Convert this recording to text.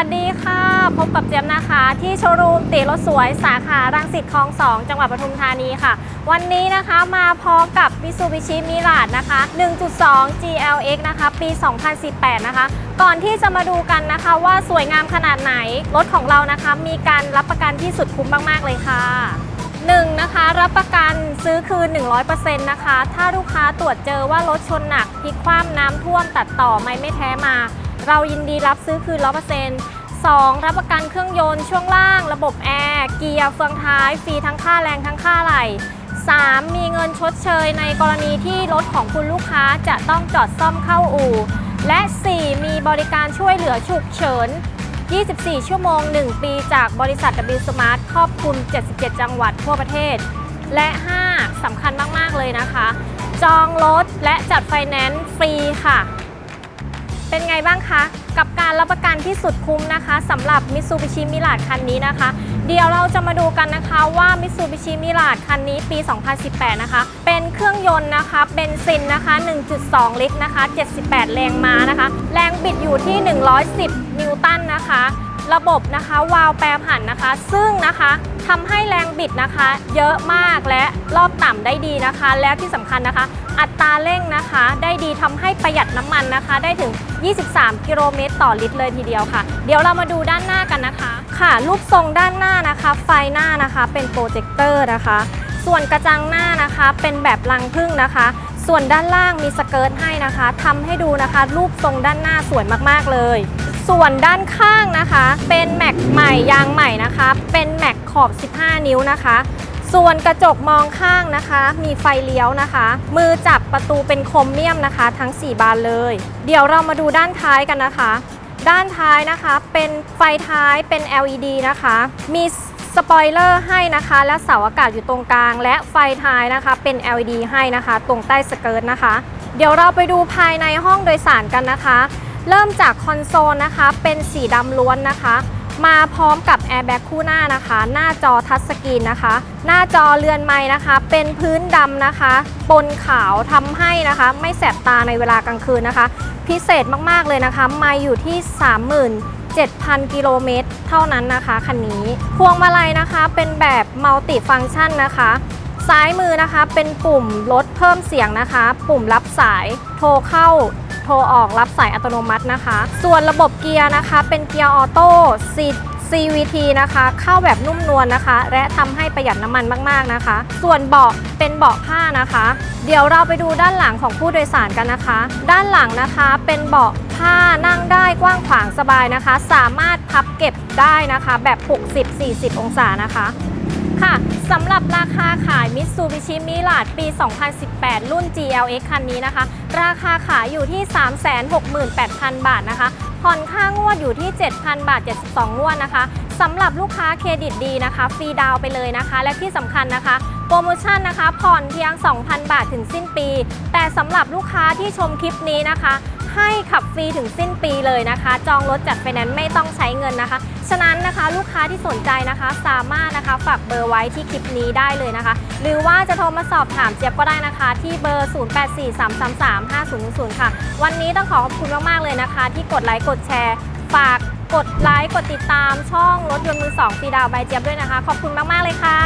วัสดีค่ะ พบกับเจี๊ยบนะคะ ที่โชว์รูมตีรถสวยสาขารังสิตคลอง2จังหวัดปทุมธานีค่ะ วันนี้นะคะมาพร้อมกับ Mitsubishi Mirage นะคะ 1.2 GLX นะคะ ปี 2018 นะคะ ก่อนที่จะมาดูกันนะคะว่าสวยงามขนาดไหน รถของเรานะคะมีการรับประกันที่สุดคุ้มมาก ๆ เลยค่ะ 1 นะคะ รับประกันซื้อคืน 100%นะคะ ถ้าลูกค้าตรวจเจอว่ารถชนหนักพลิกคว่ำน้ำท่วมตัดต่อไม่ไม่แท้มา เรายินดีรับซื้อคืน100% 2. รับประกันเครื่องยนต์ช่วงล่าง ระบบแอร์ เกียร์เฟืองท้าย ฟรีทั้งค่าแรงทั้งค่าไหล 3. มีเงินชดเชยในกรณีที่รถของคุณลูกค้าจะต้องจอดซ่อมเข้าอู่ และ 4. มีบริการช่วยเหลือฉุกเฉิน 24 ชั่วโมง 1 ปีจากบริษัท W Smart ครอบคลุม 77 จังหวัดทั่วประเทศ และ 5. สำคัญมาก ๆ เลยนะคะ จองรถและจัดไฟแนนซ์ฟรีค่ะ เป็นไงบ้างคะ กับการรับประกันที่สุดคุ้มนะคะสำหรับ Mitsubishi Mirage คันนี้นะคะ เดี๋ยวเราจะมาดูกันนะคะว่า Mitsubishi Mirage คันนี้ปี 2018 นะคะ เป็นเครื่องยนต์นะคะเบนซินนะคะ 1.2 ลิตรนะคะ 78 แรงม้านะคะ แรงบิดอยู่ที่ 110 นิวตันนะคะ ระบบนะคะวาล์วแปรผันนะคะ ซึ่งนะคะทำให้แรงบิดนะคะ เยอะมากและรอบต่ำได้ดีนะคะ และที่สำคัญนะคะ อัตราเร่งนะคะ ได้ดีทำให้ประหยัดน้ำมันนะคะ ได้ถึง 23 กิโลเมตรต่อลิตรเลยทีเดียวค่ะ เดี๋ยวเรามาดูด้านหน้ากันนะคะ ค่ะ รูปทรงด้านหน้านะคะ ไฟหน้านะคะเป็นโปรเจคเตอร์นะคะ ส่วนกระจังหน้านะคะ เป็นแบบรังพึ่งนะคะส่วนด้านล่างมีสเกิร์ตให้นะคะทำให้ดูนะคะ รูปทรงด้านหน้าสวยมากๆเลย ส่วนด้านข้างนะคะ เป็นแม็กใหม่ยางใหม่นะคะ เป็นแม็กขอบ 15 นิ้วนะคะ ส่วนกระจกมองข้างนะคะ มีไฟเลี้ยวนะคะ มือจับประตูเป็นโครเมียมนะคะ ทั้ง 4 บานเลย เดี๋ยวเรามาดูด้านท้ายกันนะคะ ด้านท้ายนะคะเป็นไฟท้ายเป็น LED นะคะ มีสปอยเลอร์ให้นะคะ และเสาอากาศอยู่ตรงกลาง และไฟท้ายนะคะ เป็น LED ให้นะคะ ตรงใต้สเกิร์ตนะคะ เดี๋ยวเราไปดูภายในห้องโดยสารกันนะคะ เริ่มจากคอนโซลนะคะ เป็นสีดำล้วนนะคะ มาพร้อมกับแอร์แบ็กคู่หน้านะคะ หน้าจอทัชสกรีนนะคะ หน้าจอเรือนไม้นะคะ เป็นพื้นดำนะคะปนขาวทำให้นะคะ ไม่แสบตาในเวลากลางคืนนะคะ พิเศษมากๆเลยนะคะม่อยู่ที่37,000 กิโลเมตร เท่านั้นนะคะคันนี้ พวงมาลัยนะคะเป็นแบบมัลติฟัง c t ชันนะคะ ซ้ายมือนะคะเป็นปุ่มลดเพิ่มเสียงนะคะ ปุ่มรับสายโทรเข้า ทรออกรับสายอัตโนมัตินะคะ ส่วนระบบเกียร์นะคะ เป็นเกียร์ออโต้ C- CVT นะคะ เข้าแบบนุ่มนวลนะคะ และทำให้ประหยัดน้ำมันมาก ๆนะคะ ส่วนเบาะเป็นเบาะผ้านะคะ เดี๋ยวเราไปดูด้านหลังของผู้โดยสารกันนะคะ ด้านหลังนะคะเป็นเบาะผ้านั่งได้กว้างขวางสบายนะคะ สามารถพับเก็บได้นะคะ แบบ 60-40 องศานะคะ ค่ะสำหรับราคาขาย Mitsubishi Mirage ปี 2018 รุ่น GLX คันนี้นะคะ ราคาขายอยู่ที่ 368,000 บาทนะคะผ่อนค่างวดอยู่ที่ 7,000 บาท 72 งวดนะคะสำหรับลูกค้าเครดิตดีนะคะ ฟรีดาวไปเลยนะคะ และที่สำคัญนะคะ โปรโมชั่นนะคะ ผ่อนเพียง 2,000 บาทถึงสิ้นปี แต่สำหรับลูกค้าที่ชมคลิปนี้นะคะ ให้ขับฟรีถึงสิ้นปีเลยนะคะ จองรถจัดไฟแนนซ์ไม่ต้องใช้เงินนะคะ ฉะนั้นนะคะลูกค้าที่สนใจนะคะ สามารถนะคะฝากเบอร์ไว้ที่คลิปนี้ได้เลยนะคะ หรือว่าจะโทรมาสอบถามเจี๊ยบก็ได้นะคะ ที่เบอร์ 0843335000 ค่ะ วันนี้ต้องขอขอบคุณมากๆเลยนะคะ ที่กดไลค์กดแชร์ฝากกดไลค์กดติดตามช่องรถยนต์มือสองฟีดาวใบเจี๊ยบด้วยนะคะ ขอบคุณมาก ๆ เลยค่ะ